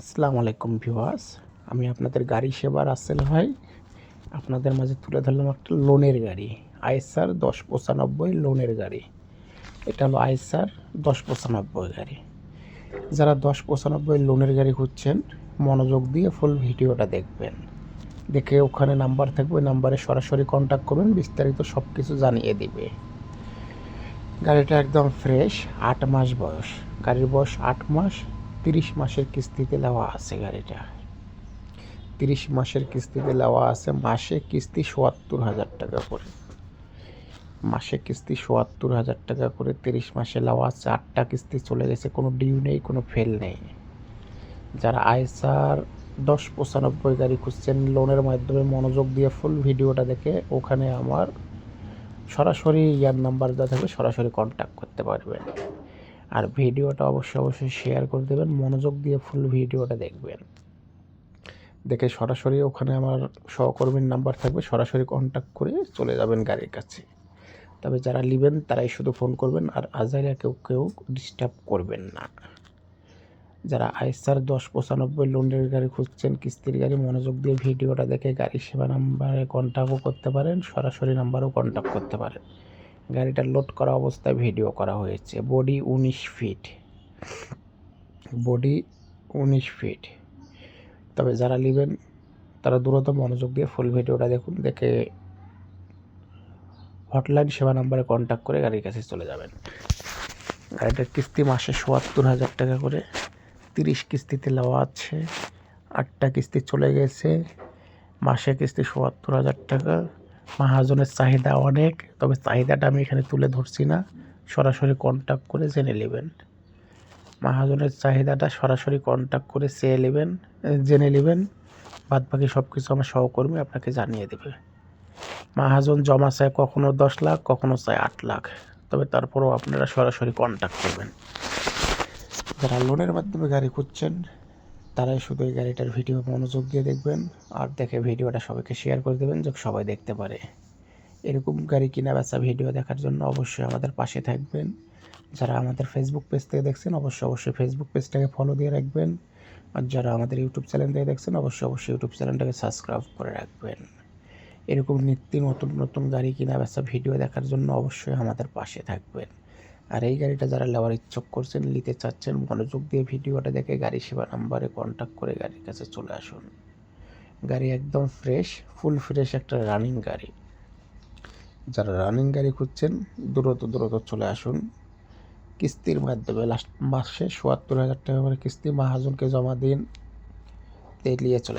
আসসালামু আলাইকুম ভিউয়ার্স। আমি আপনাদের গাড়ি সেবার আসেল ভাই। আপনাদের মাঝে তুলে ধরলাম একটা লোনের গাড়ি আইসার দশ পঁচানব্বই লোনের গাড়ি। এটা হলো আইসার দশ পঁচানব্বই গাড়ি। যারা দশ পঁচানব্বই লোনের গাড়ি খুঁজছেন, মনোযোগ দিয়ে ফুল ভিডিওটা দেখবেন। দেখে ওখানে নাম্বার থাকবে, নাম্বারে সরাসরি কন্ট্যাক্ট করবেন, বিস্তারিত সব কিছু জানিয়ে দিবে। গাড়িটা একদম ফ্রেশ আট মাস বয়স। গাড়ির বয়স আট মাস তিরিশ মাসের কিস্তিতে দেওয়া আছে গাড়িটা। তিরিশ মাসের কিস্তিতে দেওয়া আছে, মাসে কিস্তি সোয়াত্তর হাজার টাকা করে। মাসে কিস্তি সোয়াত্তর হাজার টাকা করে তিরিশ মাসে দেওয়া আছে, আটটা কিস্তি চলে গেছে, কোনো ডিউ নেই, কোনো ফেল নেই। যারা আইসার দশ পঁচানব্বই গাড়ি খুঁজছেন লোনের মাধ্যমে মনোযোগ দিয়ে ফুল ভিডিওটা দেখে ওখানে আমার সরাসরি ইয়ার নাম্বার দেওয়া থাকবে, সরাসরি কন্ট্যাক্ট করতে পারবেন। আর ভিডিওটা অবশ্যই অবশ্যই শেয়ার করে দেবেন, মনোযোগ দিয়ে ফুল ভিডিওটা দেখবেন। দেখে সরাসরি ওখানে আমার সহকর্মীর নাম্বার থাকবে, সরাসরি কন্ট্যাক্ট করে চলে যাবেন গাড়ির কাছে। তবে যারা নেবেন তারাই শুধু ফোন করবেন আর আজাইরা কেউ কেউ ডিস্টার্ব করবেন না। যারা আইসার দশ পঁচানব্বই লোনের গাড়ি খুঁজছেন, কিস্তির গাড়ি, মনোযোগ দিয়ে ভিডিওটা দেখে গাড়ি সেবা নাম্বারে কন্ট্যাক্টও করতে পারেন, সরাসরি নাম্বারেও কন্ট্যাক্ট করতে পারেন। গাড়িটা লোড করা অবস্থায় ভিডিও করা হয়েছে। বডি উনিশ ফিট। বডি উনিশ ফিট। তবে যারা নেবেন, তারা দ্রুত মনোযোগ দিয়ে ফুল ভিডিওটা দেখুন, দেখে হটলাইন সেবা নাম্বারে কন্ট্যাক্ট করে গাড়ির কাছে চলে যাবেন। গাড়িটার কিস্তি মাসে সোয়াত্তর হাজার টাকা করে। তিরিশ কিস্তিতে নেওয়া আছে, আটটা কিস্তি চলে গেছে, মাসে কিস্তি সোয়াত্তর হাজার টাকা। মহাজনের চাহিদা অনেক, তবে চাহিদাটা আমি এখানে তুলে ধরছি না। সরাসরি কন্ট্যাক্ট করে জেনে নেবেন। মাহাজনের চাহিদাটা সরাসরি কন্ট্যাক্ট করে চেয়ে নেবেন, জেনে নেবেন। বাদ বাকি সব কিছু আমার সহকর্মী আপনাকে জানিয়ে দেবে। মাহাজন জমা চায় কখনো দশ লাখ, কখনো চায় আট লাখ, তবে তারপরেও আপনারা সরাসরি কন্ট্যাক্ট করবেন। যারা লোনের মাধ্যমে গাড়ি খুঁজছেন তারাই শুধু এই গাড়িটার ভিডিও মনোযোগ দিয়ে দেখবেন আর দেখে ভিডিওটা সবাইকে শেয়ার করে দেবেন যে সবাই দেখতে পারে। এরকম গাড়ি কিনা বেচা ভিডিও দেখার জন্য অবশ্যই আমাদের পাশে থাকবেন। যারা আমাদের ফেসবুক পেজ থেকে দেখছেন, অবশ্যই অবশ্যই ফেসবুক পেজটাকে ফলো দিয়ে রাখবেন। আর যারা আমাদের ইউটিউব চ্যানেল থেকে দেখছেন, অবশ্যই অবশ্যই ইউটিউব চ্যানেলটাকে সাবস্ক্রাইব করে রাখবেন। এরকম নিত্য নতুন নতুন গাড়ি কিনা বেচা ভিডিও দেখার জন্য অবশ্যই আমাদের পাশে থাকবেন। আর এই গাড়িটা যারা নেওয়ার ইচ্ছুক করছেন, নিতে চাচ্ছেন, মনোযোগ দিয়ে ভিডিওটা দেখে গাড়ি সেবা নাম্বারে কন্ট্যাক্ট করে গাড়ির কাছে চলে আসুন। গাড়ি একদম ফ্রেশ ফুল ফ্রেশ একটা রানিং গাড়ি। যারা রানিং গাড়ি খুঁজছেন, দ্রুত দ্রুত চলে আসুন। কিস্তির মাধ্যমে লাস্ট মাসে সোয়াত্তর হাজার টাকা করে কিস্তি মাহাজনকে জমা দিন। নিয়ে চলে